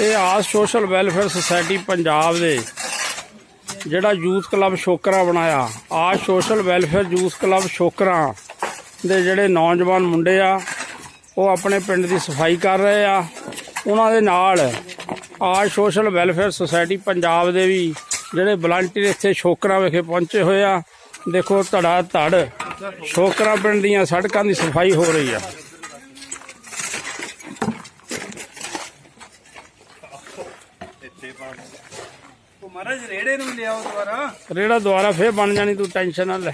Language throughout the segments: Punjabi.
ਇਹ Aas social welfare society Punjab ਦੇ, ਜਿਹੜਾ ਯੂਥ ਕਲੱਬ ਸ਼ੋਕਰਾ ਬਣਾਇਆ। Aas Social Welfare Youth Club Shokra ਦੇ ਜਿਹੜੇ ਨੌਜਵਾਨ ਮੁੰਡੇ ਆ, ਉਹ ਆਪਣੇ ਪਿੰਡ ਦੀ ਸਫ਼ਾਈ ਕਰ ਰਹੇ ਆ। ਉਹਨਾਂ ਦੇ ਨਾਲ ਆਜ ਸੋਸ਼ਲ ਵੈਲਫੇਅਰ ਸੁਸਾਇਟੀ ਪੰਜਾਬ ਦੇ ਵੀ ਜਿਹੜੇ ਵਲੰਟੀਅਰ ਇੱਥੇ ਸ਼ੋਕਰਾ ਵਿਖੇ ਪਹੁੰਚੇ ਹੋਏ ਆ। ਦੇਖੋ, ਧੜਾ ਧੜ, ਸ਼ੋਕਰਾ ਪਿੰਡ ਦੀਆਂ ਸੜਕਾਂ ਦੀ ਸਫ਼ਾਈ ਹੋ ਰਹੀ ਆ। ਉਹ ਮਹਾਰਾਜ ਰੇੜੇ ਨੂੰ ਲਿਆਓ ਦੁਬਾਰਾ। ਰੇੜਾ ਦੁਆਰਾ ਫੇਰ ਬਣ ਜਾਣੀ ਤੂੰ ਟੈਨਸ਼ਨ ਨਾ ਲੈ।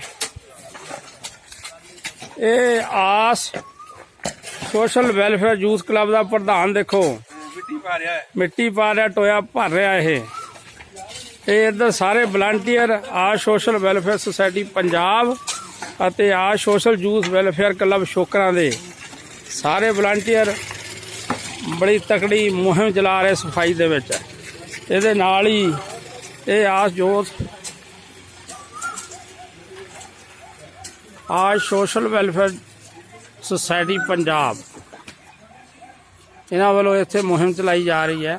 ਇਹ Aas Social Welfare Youth Club ਦਾ ਪ੍ਰਧਾਨ ਦੇਖੋ। ਮਿੱਟੀ ਪਾ ਰਿਹਾ ਹੈ। ਮਿੱਟੀ ਪਾ ਰਿਹਾ ਟੋਇਆ ਭਰ ਰਿਹਾ ਇਹ। ਇਹ ਇੱਧਰ ਸਾਰੇ ਵਲੰਟੀਅਰ ਆ ਸੋਸ਼ਲ ਵੈਲਫੇਅਰ ਸੁਸਾਇਟੀ ਪੰਜਾਬ ਅਤੇ ਆ ਸੋਸ਼ਲ ਯੂਥ ਵੈਲਫੇਅਰ ਕਲੱਬ ਸ਼ੋਕਰਾਂ ਦੇ। ਸਾਰੇ ਵਲੰਟੀਅਰ ਬੜੀ ਤਕੜੀ ਮੁਹਿੰਮ ਚਲਾ ਰਹੇ ਸਫ਼ਾਈ ਦੇ ਵਿੱਚ। ਇਹਦੇ ਨਾਲ ਹੀ ਇਹ ਆਸ ਜੋਤ ਆ ਸੋਸ਼ਲ ਵੈਲਫੇਅਰ ਸੁਸਾਇਟੀ ਪੰਜਾਬ। ਇਹਨਾਂ ਵੱਲੋਂ ਇੱਥੇ ਮੁਹਿੰਮ ਚਲਾਈ ਜਾ ਰਹੀ ਹੈ।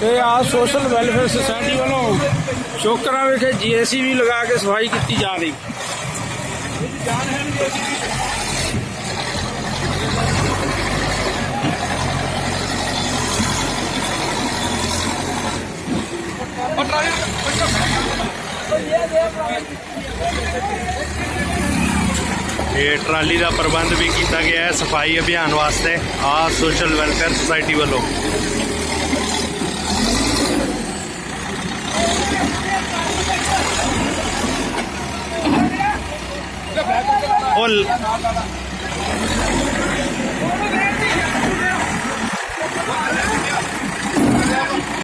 ਤੇ ਆ ਸੋਸ਼ਲ ਵੈਲਫੇਅਰ ਸੁਸਾਇਟੀ ਵੱਲੋਂ ਸ਼ੋਕਰਾਂ ਵਿਖੇ ਜੀਐਸਸੀ ਲਗਾ ਕੇ ਸਫ਼ਾਈ ਕੀਤੀ ਜਾ ਰਹੀ। ਇਹ ਟਰਾਲੀ ਦਾ ਪ੍ਰਬੰਧ ਵੀ ਕੀਤਾ ਗਿਆ ਹੈ ਸਫ਼ਾਈ ਅਭਿਆਨ ਵਾਸਤੇ ਆ ਸੋਸ਼ਲ ਵੈਲਫੇਅਰ ਸੁਸਾਇਟੀ ਵੱਲੋਂ। ਉਹ ਲ-